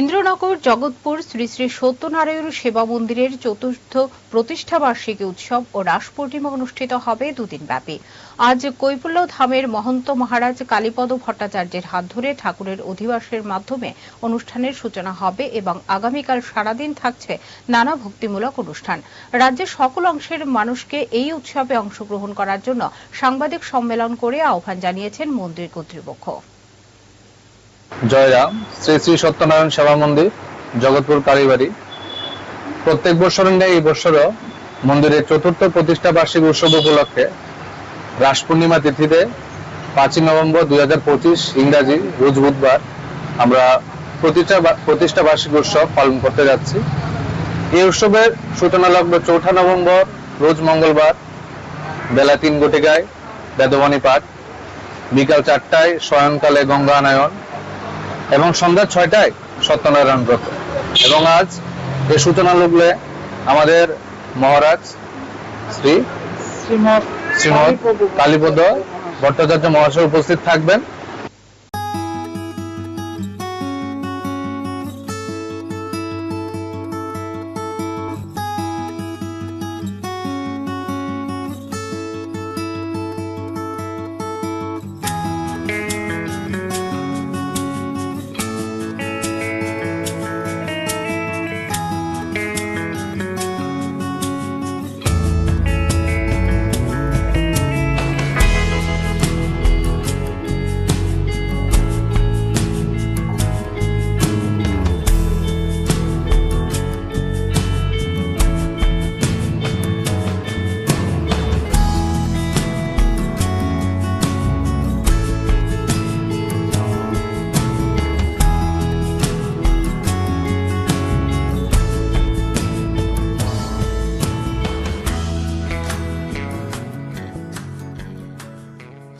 ইন্দ্রনগর, জগৎপুর, শ্রী শ্রী সত্যনারায়ণ সেবা মন্দিরের চতুর্থ প্রতিষ্ঠা বার্ষিকী উৎসব ও রাস পূর্ণিমা অনুষ্ঠিত হবে দুদিন ব্যাপী আজ কৈপুল্য ধামের মহন্ত মহারাজ কালীপদ ভট্টাচার্যের হাত ধরে ঠাকুরের অধিবাসের মাধ্যমে অনুষ্ঠানের সূচনা হবে এবং আগামীকাল সারাদিন থাকছে নানা ভক্তিমূলক অনুষ্ঠান। রাজ্যের সকল অংশের মানুষকে এই উৎসবে অংশগ্রহণ করার জন্য সাংবাদিক সম্মেলন করে আহ্বান জানিয়েছেন মন্দির কর্তৃপক্ষ। জয়রাম শ্রী শ্রী সত্যনারায়ণ সেবা মন্দির, জগৎপুর কালীবাড়ি। প্রত্যেক ন্যায় এই বছরও মন্দিরের চতুর্থ প্রতিষ্ঠা বার্ষিক উৎসব উপলক্ষে রাস পূর্ণিমা তিথিতে পাঁচই নভেম্বর দুই হাজার পঁচিশ ইংরাজি রোজ বুধবার আমরা প্রতিষ্ঠা প্রতিষ্ঠা বার্ষিক উৎসব পালন করতে যাচ্ছি। এই উৎসবের সূচনা লগ্ন চৌঠা নভেম্বর, রোজ মঙ্গলবার, বেলা তিন ঘটিকায় বেদবাণী পাঠ। বিকাল চারটায় শয়নকালে গঙ্গানায়ন। এবং সন্ধ্যা ছয়টায় সত্যনারায়ণ ব্রত। এবং আজ এই সূচনা লগ্নে আমাদের মহারাজ শ্রী শ্রীমৎ শ্রীমৎ কালীপদ ভট্টাচার্য মহাশয় উপস্থিত থাকবেন।